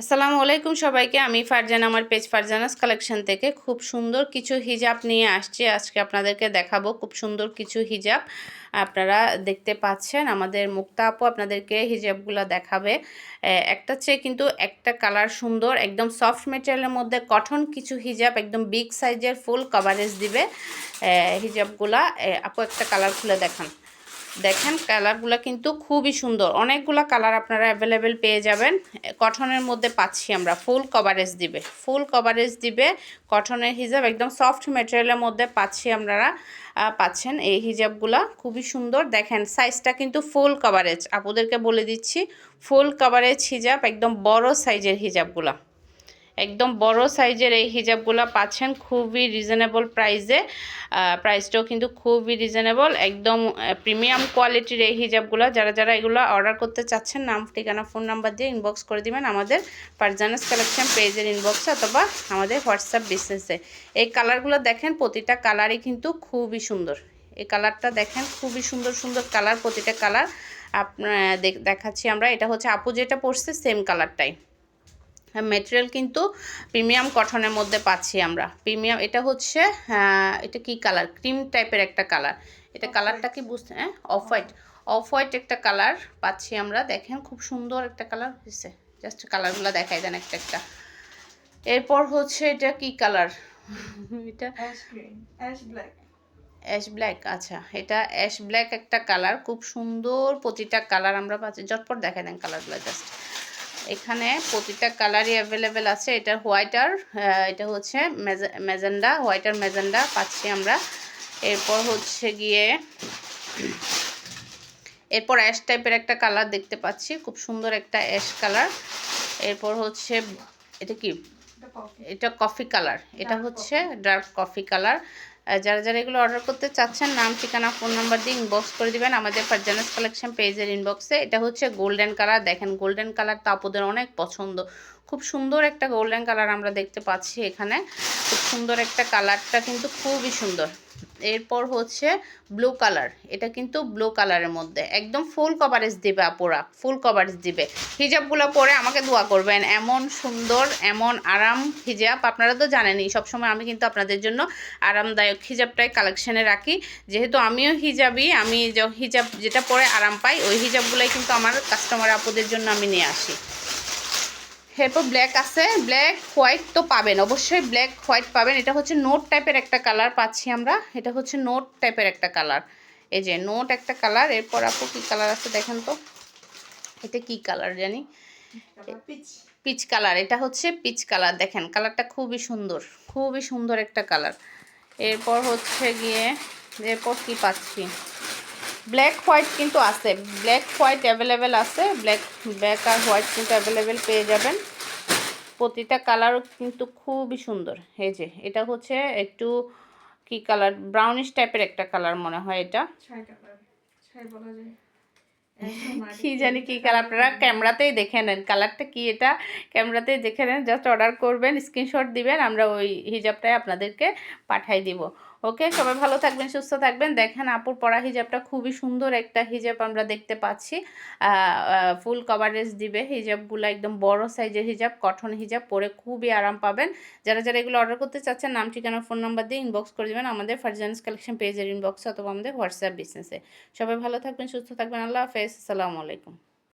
আসসালামু আলাইকুম সবাইকে। আমি ফারজান, আমার পেজ ফারজানাস কালেকশন থেকে খুব সুন্দর কিছু হিজাব নিয়ে আসছি। আজকে আপনাদেরকে দেখাবো খুব সুন্দর কিছু হিজাব। আপনারা দেখতে পাচ্ছেন, আমাদের মুক্তা আপু আপনাদেরকে হিজাবগুলো দেখাবে। একটা চেয়ে কিন্তু একটা কালার সুন্দর, একদম সফট মেটেরিয়ালের মধ্যে কঠন কিছু হিজাব, একদম বিগ সাইজের ফুল কভারেজ দিবে হিজাবগুলা। আপু একটা কালার খুলে দেখান। দেখেন কালারগুলো কিন্তু খুবই সুন্দর। অনেকগুলো কালার আপনারা অ্যাভেলেবেল পেয়ে যাবেন। কটনের মধ্যে পাচ্ছি আমরা ফুল কভারেজ দিবে। ফুল কভারেজ দিবে কটনের হিজাব, একদম সফট মেটেরিয়ালের মধ্যে পাচ্ছি আপনারা পাচ্ছেন এই হিজাবগুলা। খুবই সুন্দর। দেখেন সাইজটা কিন্তু ফুল কভারেজ আপুদেরকে বলে দিচ্ছি ফুল কভারেজ হিজাব, একদম বড় সাইজের হিজাবগুলা। একদম বড় সাইজের এই হিজাবগুলো পাচ্ছেন, খুবই রিজনেবল প্রাইসে প্রাইসটাও কিন্তু খুবই রিজনেবল একদম প্রিমিয়াম কোয়ালিটির এই হিজাবগুলো। যারা যারা এগুলো অর্ডার করতে চাচ্ছেন, নাম, ঠিকানা ফোন নাম্বার দিয়ে ইনবক্স করে দিবেন আমাদের পারজানাস কালেকশন পেজের ইনবক্সে অথবা আমাদের হোয়াটসঅ্যাপ বিজনেসে এই কালারগুলো দেখেন, প্রতিটা কালারই কিন্তু খুবই সুন্দর। এই কালারটা দেখেন, খুবই সুন্দর সুন্দর কালার প্রতিটা কালার আপনার দেখাচ্ছি আমরা। এটা হচ্ছে আপু যেটা পড়ছে সেম কালারটাই মেটেরিয়াল কিন্তু প্রিমিয়াম কটনের মধ্যে পাচ্ছি আমরা। প্রিমিয়াম এটা হচ্ছে এটা কি কালার ক্রিম টাইপের একটা কালার এটা কালারটা কি বুঝতে হ্যাঁ? অফ হোয়াইট অফ হোয়াইট একটা কালার পাচ্ছি আমরা। দেখেন খুব সুন্দর একটা কালার হয়েছে। জাস্ট কালারগুলো দেখাই দেন একটা একটা। এরপর হচ্ছে এটা কি কালার এটা. অ্যাশ ব্ল্যাক আচ্ছা। এটা অ্যাশ ব্ল্যাক একটা কালার খুব সুন্দর প্রতিটা কালার আমরা পাচ্ছি। জটপট দেখা দেন কালারগুলো জাস্ট এখানে প্রতিটা কালারই অ্যাভেলেবেল আছে। এটা হোয়াইট আর এটা হচ্ছে মেজেন্ডা হোয়াইট আর মেজেন্ডা পাচ্ছি আমরা। এরপর হচ্ছে গিয়ে এরপর অ্যাশ টাইপের একটা কালার দেখতে পাচ্ছি। খুব সুন্দর একটা অ্যাশ কালার এরপর হচ্ছে এটা কি? এটা কফি কালার এটা হচ্ছে ডার্ক কফি কালার যারা যারা এগুলো অর্ডার করতে চাচ্ছেন, নাম, ঠিকানা ফোন নাম্বার দিয়ে ইনবক্স করে দিবেন আমাদের ফারজানাস কালেকশন পেজের ইনবক্সে এটা হচ্ছে গোল্ডেন কালার দেখেন গোল্ডেন কালার তাপদের অনেক পছন্দ। খুব সুন্দর একটা গোল্ডেন কালার আমরা দেখতে পাচ্ছি এখানে। খুব সুন্দর একটা কালারটা কিন্তু খুবই সুন্দর। এরপর হচ্ছে ব্লু কালার এটা কিন্তু ব্লু কালারের মধ্যে। একদম ফুল কভারেজ দিবে আপুরা ফুল কভারেজ দিবে। হিজাবগুলো পরে আমাকে দোয়া করবেন, এমন সুন্দর, এমন আরাম হিজাব। আপনারা তো জানেনই, সবসময় আমি কিন্তু আপনাদের জন্য আরামদায়ক হিজাবটাই কালেকশনে রাখি। যেহেতু আমিও হিজাবই আমি হিজাব যেটা পরে আরাম পাই, ওই হিজাবগুলোই কিন্তু আমার কাস্টমার আপুদের জন্য আমি নিয়ে আসি। এরপর ব্ল্যাক আছে। ব্ল্যাক হোয়াইট তো পাবেন। অবশ্যই ব্ল্যাক হোয়াইট পাবেন। এটা হচ্ছে নোট টাইপের একটা কালার পাচ্ছি আমরা। এটা হচ্ছে নোট টাইপের একটা কালার এই যে নোট একটা কালার এরপর আপু কী কালার আছে দেখেন তো? এটা কি কালার জানি? পিচ কালার এটা হচ্ছে পিচ কালার দেখেন কালারটা খুবই সুন্দর। খুবই সুন্দর একটা কালার এরপর হচ্ছে গিয়ে, এরপর কি পাচ্ছি? ব্ল্যাক হোয়াইট কিন্তু আছে। ব্ল্যাক হোয়াইট অ্যাভেলেবেল আছে। ব্ল্যাক ব্ল্যাক আর হোয়াইট কিন্তু অ্যাভেলেবেল পেয়ে যাবেন। প্রতিটা কালারও কিন্তু খুবই সুন্দর। এই যে, এটা হচ্ছে একটু কি কালার ব্রাউনিশ টাইপের একটা কালার মনে হয় এটা। বলা যায়। কি জানি কি কালার আপনারা ক্যামেরাতেই দেখে নেন। কালারটা কি এটা? ক্যামেরাতেই দেখে নেন। জাস্ট অর্ডার করবেন স্ক্রিনশট দিবেন আমরা ওই হিজাবটাই আপনাদেরকে পাঠাই দিব। ওকে সবাই ভালো থাকবেন সুস্থ থাকবেন। দেখেন আপুর পরা হিজাবটা খুবই সুন্দর একটা হিজাব আমরা দেখতে পাচ্ছি। ফুল কভারেজ দিবে। হিজাবগুলো একদম বড় সাইজের হিজাব কঠন হিজাব পরে খুবই আরাম পাবেন। যারা যারা এগুলো অর্ডার করতে চাচ্ছেন নাম ঠিকানা ফোন নাম্বার দিয়ে ইনবক্স করে দেবেন আমাদের ফারজান্স কালেকশন পেজের ইনবক্সে অথবা আমাদের হোয়াটসঅ্যাপ বিজনেসে সবাই ভালো থাকবেন সুস্থ থাকবেন। আল্লাহ হাফেজ। আসসালামু আলাইকুম।